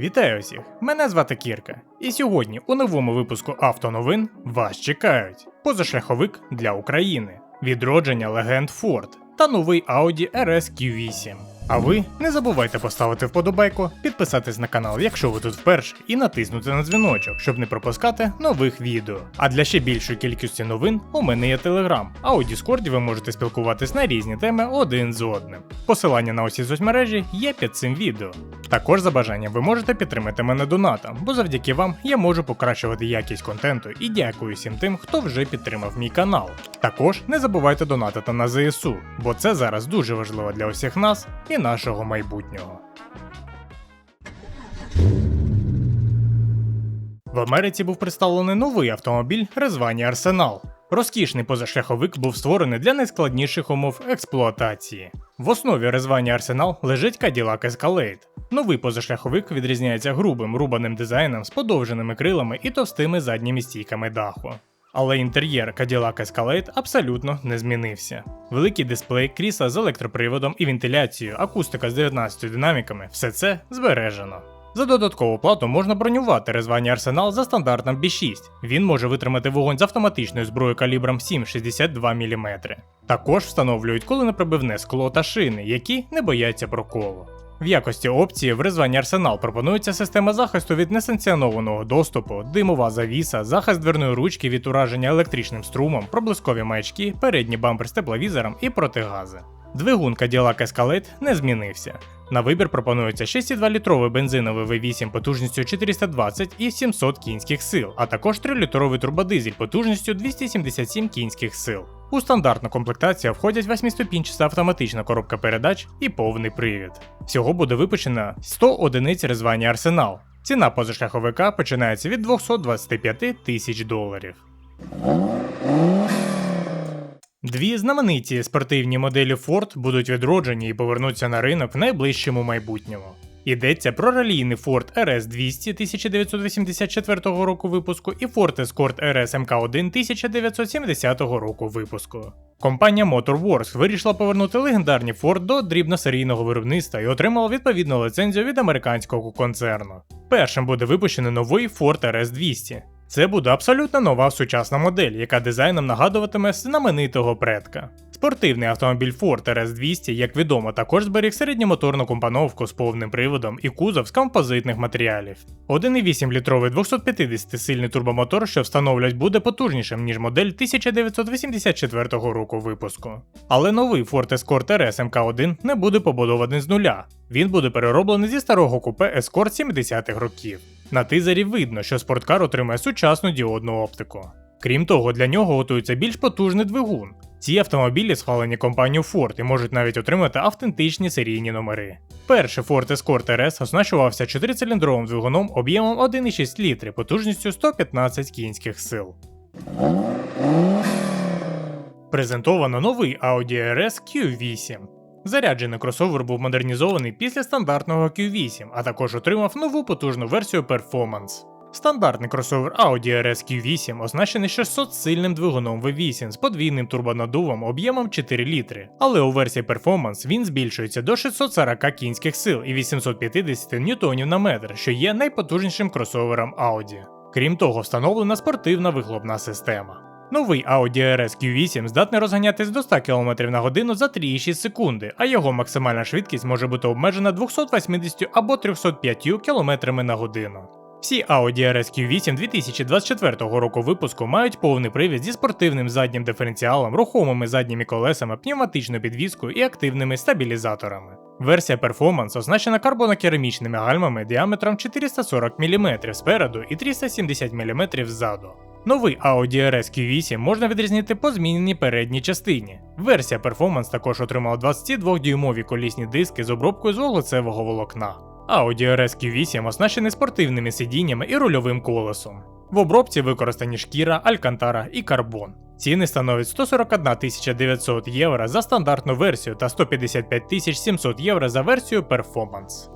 Вітаю всіх! Мене звати Кірка. І сьогодні у новому випуску автоновин вас чекають позашляховик для України, відродження легенд Ford та новий Audi RS Q8. А ви не забувайте поставити вподобайку, підписатись на канал, якщо ви тут вперше, і натиснути на дзвіночок, щоб не пропускати нових відео. А для ще більшої кількості новин у мене є телеграм, а у Діскорді ви можете спілкуватись на різні теми один з одним. Посилання на усі соцмережі є під цим відео. Також за бажанням ви можете підтримати мене донатом, бо завдяки вам я можу покращувати якість контенту і дякую всім тим, хто вже підтримав мій канал. Також не забувайте донатити на ЗСУ, бо це зараз дуже важливо для усіх нас і нашого майбутнього. В Америці був представлений новий автомобіль Резвані Арсенал. Розкішний позашляховик був створений для найскладніших умов експлуатації. В основі резвання Арсенал лежить Cadillac Escalade. Новий позашляховик відрізняється грубим рубаним дизайном з подовженими крилами і товстими задніми стійками даху. Але інтер'єр Cadillac Escalade абсолютно не змінився. Великий дисплей, крісла з електроприводом і вентиляцією, акустика з 19 динаміками все це збережено. За додаткову плату можна бронювати резвані арсенал за стандартом B6. Він може витримати вогонь з автоматичною зброєю калібром 7,62 мм. Також встановлюють коленепробивне скло та шини, які не бояться проколу. В якості опції в резванні арсенал пропонується система захисту від несанкціонованого доступу, димова завіса, захист дверної ручки від ураження електричним струмом, проблискові маячки, передній бампер з тепловізором і протигази. Двигун Cadillac Escalade не змінився. На вибір пропонується 6,2-літровий бензиновий V8 потужністю 420 і 700 кінських сил, а також 3-літровий турбодизель потужністю 277 кінських сил. У стандартну комплектацію входять 8-ступінчаста автоматична коробка передач і повний привід. Всього буде випущено 100 одиниць резвання арсенал. Ціна позашляховика починається від 225 тисяч доларів. Дві знамениті спортивні моделі Ford будуть відроджені і повернуться на ринок в найближчому майбутньому. Йдеться про ралійний Ford RS 200 1984 року випуску і Ford Escort RS MK1 1970 року випуску. Компанія Motorworks вирішила повернути легендарні Ford до дрібносерійного виробництва і отримала відповідну ліцензію від американського концерну. Першим буде випущений новий Ford RS 200. Це буде абсолютно нова сучасна модель, яка дизайном нагадуватиме знаменитого предка. Спортивний автомобіль Ford RS 200, як відомо, також зберіг середньомоторну компоновку з повним приводом і кузов з композитних матеріалів. 1,8-літровий 250-сильний турбомотор, що встановлюють, буде потужнішим, ніж модель 1984 року випуску. Але новий Ford Escort RS MK1 не буде побудований з нуля. Він буде перероблений зі старого купе Escort 70-х років. На тизері видно, що спорткар отримає сучасну діодну оптику. Крім того, для нього готується більш потужний двигун. Ці автомобілі схвалені компанією Ford і можуть навіть отримати автентичні серійні номери. Перший Ford Escort RS оснащувався 4-циліндровим двигуном об'ємом 1,6 літри потужністю 115 кінських сил. Презентовано новий Audi RS Q8. Заряджений кросовер був модернізований після стандартного Q8, а також отримав нову потужну версію Performance. Стандартний кросовер Audi RS Q8 оснащений 600-сильним двигуном V8 з подвійним турбонадувом об'ємом 4 літри, але у версії Performance він збільшується до 640 кінських сил і 850 ньютонів на метр, що є найпотужнішим кросовером Audi. Крім того, встановлена спортивна вихлопна система. Новий Audi RS Q8 здатний розганятись до 100 км на годину за 3,6 секунди, а його максимальна швидкість може бути обмежена 280 або 305 км на годину. Всі Audi RS Q8 2024 року випуску мають повний привід зі спортивним заднім диференціалом, рухомими задніми колесами, пневматичною підвіскою і активними стабілізаторами. Версія Performance оснащена карбонокерамічними гальмами діаметром 440 мм спереду і 370 мм ззаду. Новий Audi RS Q8 можна відрізнити по зміненій передній частині. Версія Performance також отримала 22-дюймові колісні диски з обробкою з вуглецевого волокна. Audi RS Q8 оснащений спортивними сидіннями і рульовим колесом. В обробці використані шкіра, алькантара і карбон. Ціни становлять 141 900 євро за стандартну версію та 155 700 євро за версію Performance.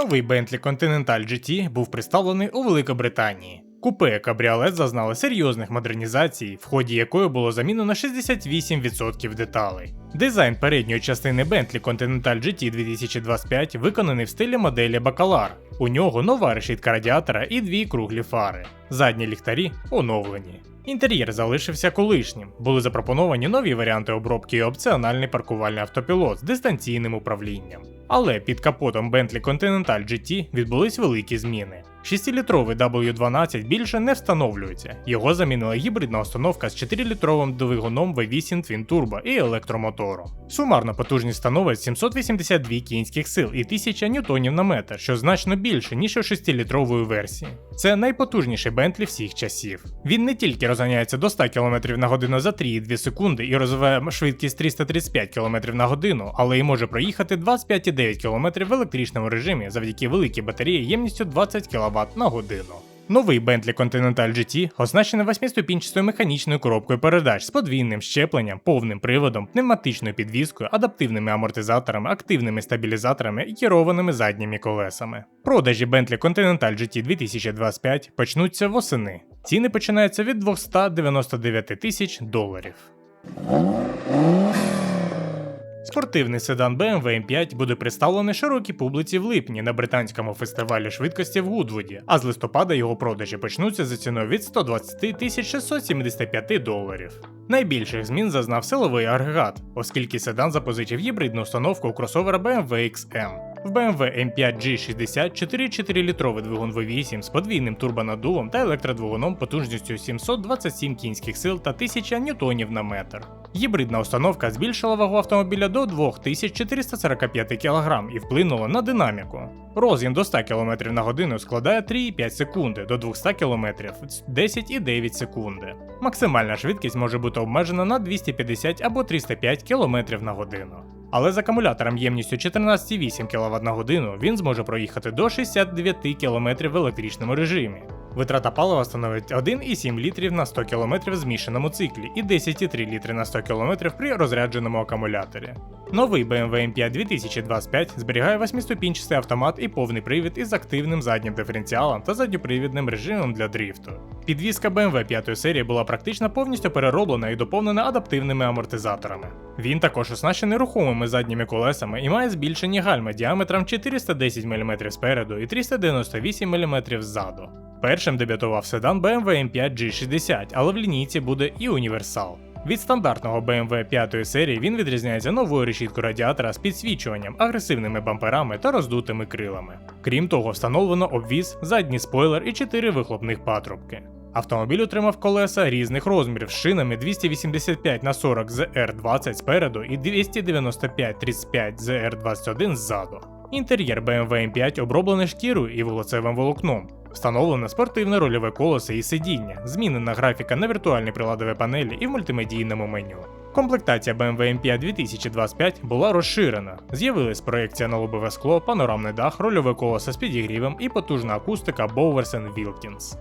Новий Bentley Continental GT був представлений у Великобританії. Купе кабріолет зазнали серйозних модернізацій, в ході якої було замінено 68% деталей. Дизайн передньої частини Bentley Continental GT 2025 виконаний в стилі моделі Бакалар. У нього нова решітка радіатора і дві круглі фари. Задні ліхтарі оновлені. Інтер'єр залишився колишнім. Були запропоновані нові варіанти обробки і опціональний паркувальний автопілот з дистанційним управлінням. Але під капотом Bentley Continental GT відбулись великі зміни. 6-літровий W12 більше не встановлюється. Його замінила гібридна установка з 4-літровим двигуном V8 Twin Turbo і електромотором. Сумарно потужність становить 782 кінських сил і 1000 ньютонів на метр, що значно більше, ніж у 6-літрової версії. Це найпотужніший Бентлі всіх часів. Він не тільки розганяється до 100 км на годину за 3,2 секунди і розвиває швидкість 335 км на годину, але й може проїхати 25,9 км в електричному режимі завдяки великій батареї ємністю 20 кВт на годину. Новий Bentley Continental GT оснащений восьмиступінчастою механічною коробкою передач з подвійним щепленням, повним приводом, пневматичною підвіскою, адаптивними амортизаторами, активними стабілізаторами і керованими задніми колесами. Продажі Bentley Continental GT 2025 почнуться восени. Ціни починаються від 299 тисяч доларів. Спортивний седан BMW M5 буде представлений широкій публіці в липні на британському фестивалі швидкості в Гудвуді, а з листопада його продажі почнуться за ціною від 120 тисяч 675 доларів. Найбільших змін зазнав силовий агрегат, оскільки седан запозичив гібридну установку у кросовера BMW XM. В BMW M5 G60 4,4-літровий двигун V8 з подвійним турбонаддувом та електродвигуном потужністю 727 кінських сил та 1000 ньютонів на метр. Гібридна установка збільшила вагу автомобіля до 2445 кг і вплинула на динаміку. Розгін до 100 км на годину складає 3,5 секунди, до 200 км 10,9 секунди. Максимальна швидкість може бути обмежена на 250 або 305 км на годину. Але з акумулятором ємністю 14,8 кВт на годину він зможе проїхати до 69 км в електричному режимі. Витрата палива становить 1,7 літрів на 100 км в змішаному циклі і 10,3 літри на 100 км при розрядженому акумуляторі. Новий BMW M5 2025 зберігає 8-ступінчастий автомат і повний привід із активним заднім диференціалом та задньопривідним режимом для дрифту. Підвізка BMW 5 серії була практично повністю перероблена і доповнена адаптивними амортизаторами. Він також оснащений рухомими задніми колесами і має збільшені гальми діаметром 410 мм спереду і 398 мм ззаду. Першим дебютував седан BMW M5 G60, але в лінійці буде і універсал. Від стандартного BMW 5 серії він відрізняється новою решіткою радіатора з підсвічуванням, агресивними бамперами та роздутими крилами. Крім того, встановлено обвіз, задній спойлер і 4 вихлопних патрубки. Автомобіль отримав колеса різних розмірів з шинами 285 на 40 ZR20 спереду і 295-35 ZR21 ззаду. Інтер'єр BMW M5 оброблений шкірою і вуглецевим волокном. Встановлено спортивне рольове колесо і сидіння, змінена графіка на віртуальній приладовій панелі і в мультимедійному меню. Комплектація BMW M5 2025 була розширена. З'явилась проекція на лобове скло, панорамний дах, рольове колесо з підігрівом і потужна акустика Bowers Wilkins.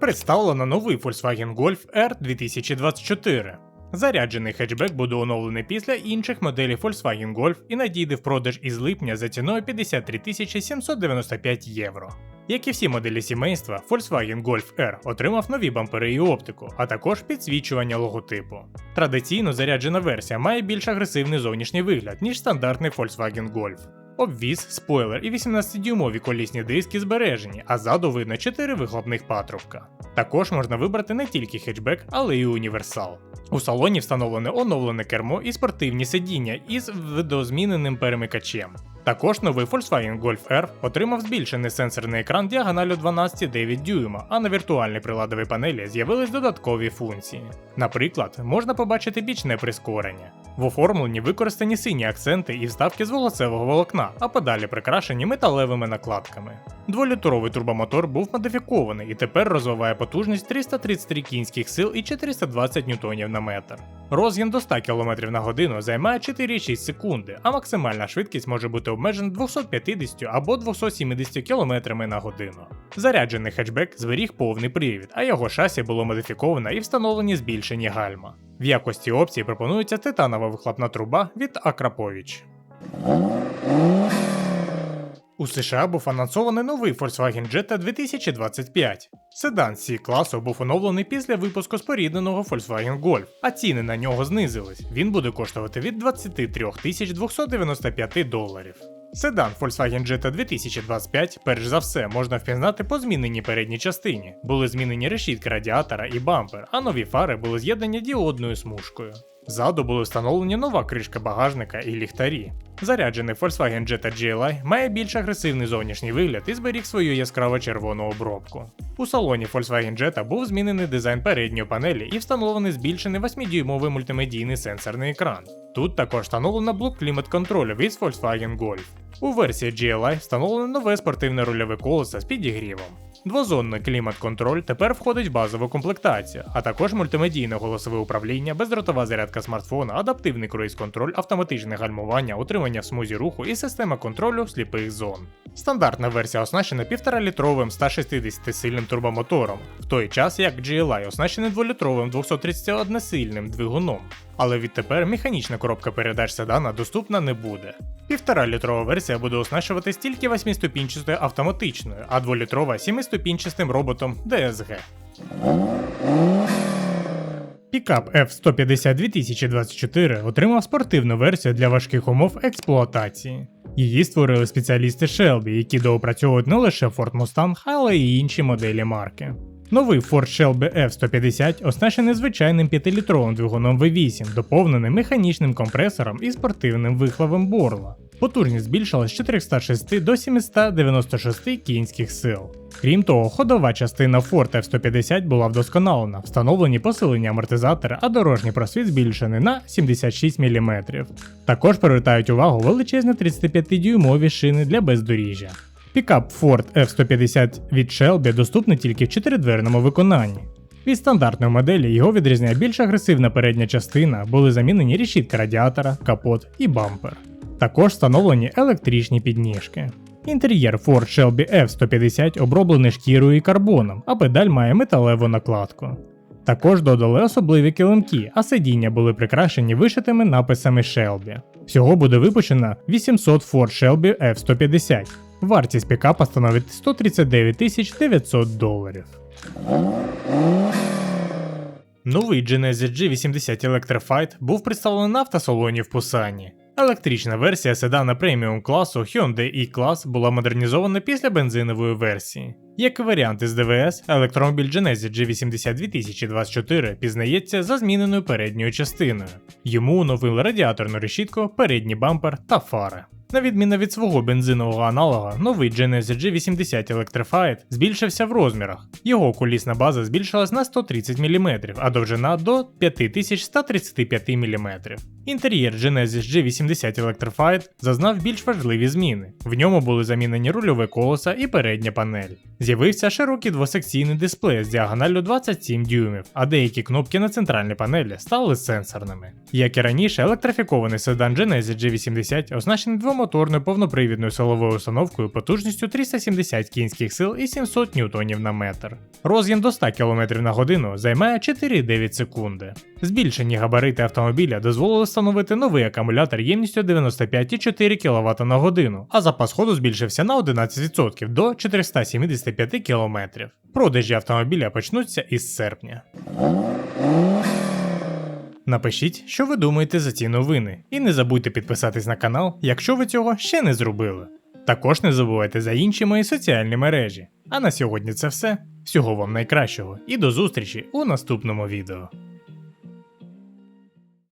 Представлено новий Volkswagen Golf R 2024. Заряджений хетчбек буде оновлений після інших моделей Volkswagen Golf і надійде в продаж із липня за ціною 53 795 євро. Як і всі моделі сімейства, Volkswagen Golf R отримав нові бампери і оптику, а також підсвічування логотипу. Традиційно заряджена версія має більш агресивний зовнішній вигляд, ніж стандартний Volkswagen Golf. Обвіз, спойлер і 18-дюймові колісні диски збережені, а ззаду видно 4 вихлопних патрубка. Також можна вибрати не тільки хетчбек, але й універсал. У салоні встановлене оновлене кермо і спортивні сидіння із видозміненим перемикачем. Також новий Volkswagen Golf R отримав збільшений сенсорний екран діагоналю 12,9 дюйма, а на віртуальній приладовій панелі з'явились додаткові функції. Наприклад, можна побачити бічне прискорення. В оформленні використані сині акценти і вставки з волоцевого волокна, а подалі прикрашені металевими накладками. Дволітровий турбомотор був модифікований і тепер розвиває потужність 333 кінських сил і 420 ньютонів на метр. Розгін до 100 км на годину займає 4,6 секунди, а максимальна швидкість може бути обмежена 250 або 270 км на годину. Заряджений хетчбек зберіг повний привід, а його шасі було модифіковано і встановлені збільшені гальма. В якості опції пропонується титанова вихлопна труба від Акрапович. У США був анонсований новий Volkswagen Jetta 2025. Седан c класу був оновлений після випуску спорідненого Volkswagen Golf, а ціни на нього знизились. Він буде коштувати від 23 295 доларів. Седан Volkswagen Jetta 2025, перш за все, можна впізнати по зміненій передній частині. Були змінені решітки радіатора і бампер, а нові фари були з'єднані діодною смужкою. Ззаду були встановлені нова кришка багажника і ліхтарі. Заряджений Volkswagen Jetta GLI має більш агресивний зовнішній вигляд і зберіг свою яскраво червону обробку. У салоні Volkswagen Jetta був змінений дизайн передньої панелі і встановлений збільшений 8-дюймовий мультимедійний сенсорний екран. Тут також встановлено блок клімат контролю від Volkswagen Golf. У версії GLI встановлено нове спортивне рульове колесо з підігрівом. Двозонний клімат-контроль тепер входить в базову комплектацію, а також мультимедійне голосове управління, бездротова зарядка смартфона, адаптивний круїз-контроль, автоматичне гальмування, утримання в смузі руху і система контролю сліпих зон. Стандартна версія оснащена 1,5-літровим 160-сильним турбомотором, в той час як GLI оснащений 2-літровим 231-сильним двигуном. Але відтепер механічна коробка передач седана доступна не буде. Півтора-літрова версія буде оснащуватись тільки 8-ступінчастою автоматичною, а 2-літрова 7-ступінчастим роботом DSG. Пікап F150 2024 отримав спортивну версію для важких умов експлуатації. Її створили спеціалісти Shelby, які доопрацьовують не лише Ford Mustang, але й інші моделі марки. Новий Ford Shelby F150 оснащений звичайним 5-літровим двигуном V8, доповненим механічним компресором і спортивним вихловом борла. Потужність збільшилась з 406 до 796 кінських сил. Крім того, ходова частина Ford F150 була вдосконалена, встановлені посилені амортизатори, а дорожній просвіт збільшений на 76 мм. Також привертають увагу величезні 35-дюймові шини для бездоріжжя. Пікап Ford F150 від Shelby доступний тільки в чотиридверному виконанні. Від стандартної моделі його відрізняє більш агресивна передня частина, були замінені решітка радіатора, капот і бампер. Також встановлені електричні підніжки. Інтер'єр Ford Shelby F150 оброблений шкірою і карбоном, а педаль має металеву накладку. Також додали особливі килимки, а сидіння були прикрашені вишитими написами Shelby. Всього буде випущено 800 Ford Shelby F150. Вартість пікапа становить 139 900 доларів. Новий Genesis G80 Electrified був представлений на автосалоні в Пусані. Електрична версія седана преміум класу Hyundai E-Class була модернізована після бензинової версії. Як варіант із ДВС, електромобіль Genesis G80 2024 пізнається за зміненою передньою частиною. Йому оновили радіаторну решітку, передній бампер та фари. На відміну від свого бензинового аналога, новий Genesis G80 Electrified збільшився в розмірах. Його колісна база збільшилась на 130 мм, а довжина до 5135 мм. Інтер'єр Genesis G80 Electrified зазнав більш важливі зміни. В ньому були замінені рульове колеса і передня панель. З'явився широкий двосекційний дисплей з діагоналлю 27 дюймів, а деякі кнопки на центральній панелі стали сенсорними. Як і раніше, електрифікований седан Genesis G80 оснащений двомоторною повнопривідною силовою установкою потужністю 370 кінських сил і 700 ньютонів на метр. Роз'єм до 100 км на годину займає 4,9 секунди. Збільшені габарити автомобіля дозволили встановити новий акумулятор ємністю 95,4 кВт на годину, а запас ходу збільшився на 11% до 475 км. Продажі автомобіля почнуться із серпня. Напишіть, що ви думаєте за ці новини, і не забудьте підписатись на канал, якщо ви цього ще не зробили. Також не забувайте за інші мої соціальні мережі. А на сьогодні це все. Всього вам найкращого і до зустрічі у наступному відео.